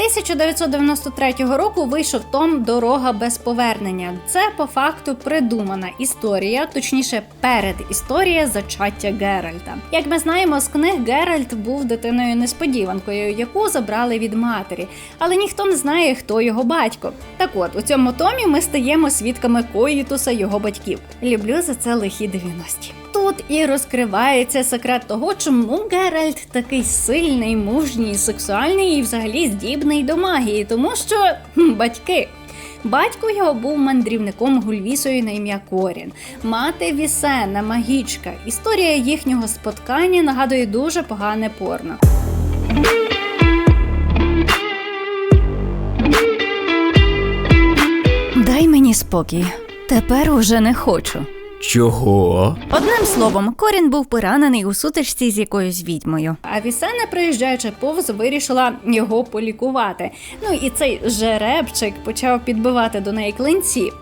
1993 року вийшов том Дорога без повернення. Це по факту придумана історія, точніше, передісторія зачаття Геральта. Як ми знаємо, з книг Геральт був дитиною несподіванкою, яку забрали від матері, але ніхто не знає, хто його батько. Так от у цьому томі ми стаємо свідками коїтуса його батьків. Люблю за це лихі 90-ті. Тут і розкривається секрет того, чому Геральт такий сильний, мужній, сексуальний і взагалі здібний до магії, тому що хм, батьки. Батько його був мандрівником Гульвісою на ім'я Корін, мати Вісена, магічка. Історія їхнього споткання нагадує дуже погане порно. Дай мені спокій. Тепер уже не хочу. Чого? Одним словом, Корін був поранений у сутичці з якоюсь відьмою. А Вісена, приїжджаючи повз, вирішила його полікувати. Ну і цей жеребчик почав підбивати до неї клинці.